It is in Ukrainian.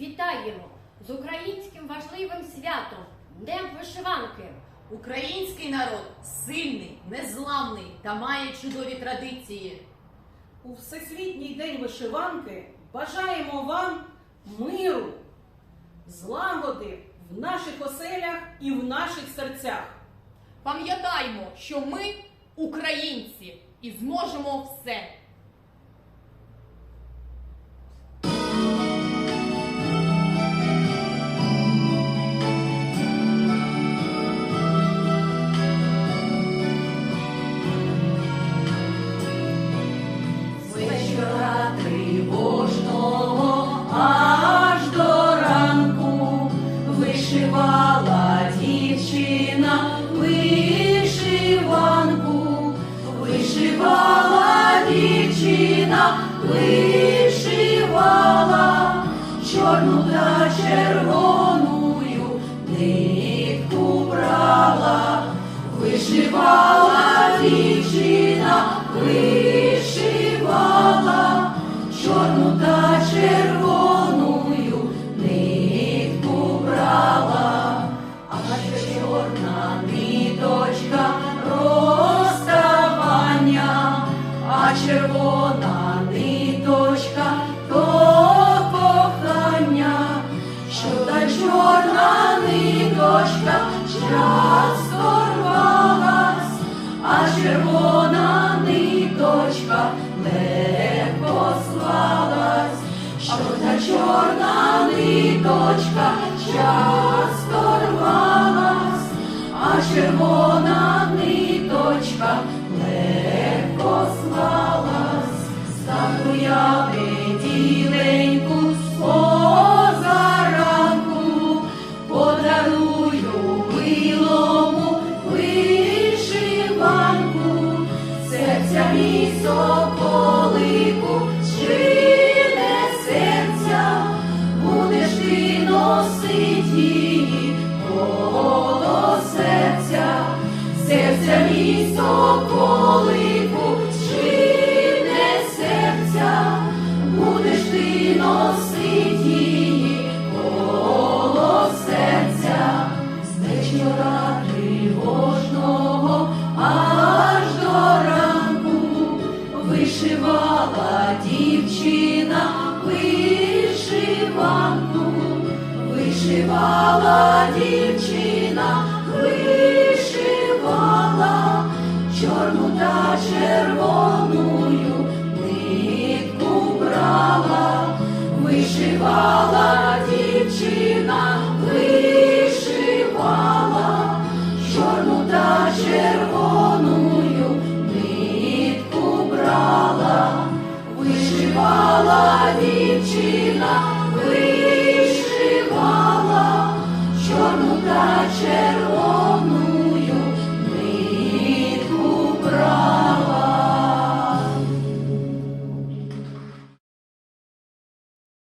Вітаємо з українським важливим святом Днем вишиванки. Український народ сильний, незламний та має чудові традиції. У Всесвітній день вишиванки бажаємо вам миру, злагоди в наших оселях і в наших серцях. Пам'ятаймо, що ми українці і зможемо все. Вишивала чорну та червоною нитку брала, вишивала дівчина, вишивала чорну та червоною нитку брала, а чорна ниточка розставання, а червона червона ниточка легко звалась, стану я неділеньку позаранку, подарую милому вишиванку, серця мій соколику, соколику, чине серця, будеш ти носить коло серця, з вечора тривожного аж до ранку вишивала дівчина вишиванку, вишивала дівчина, чорну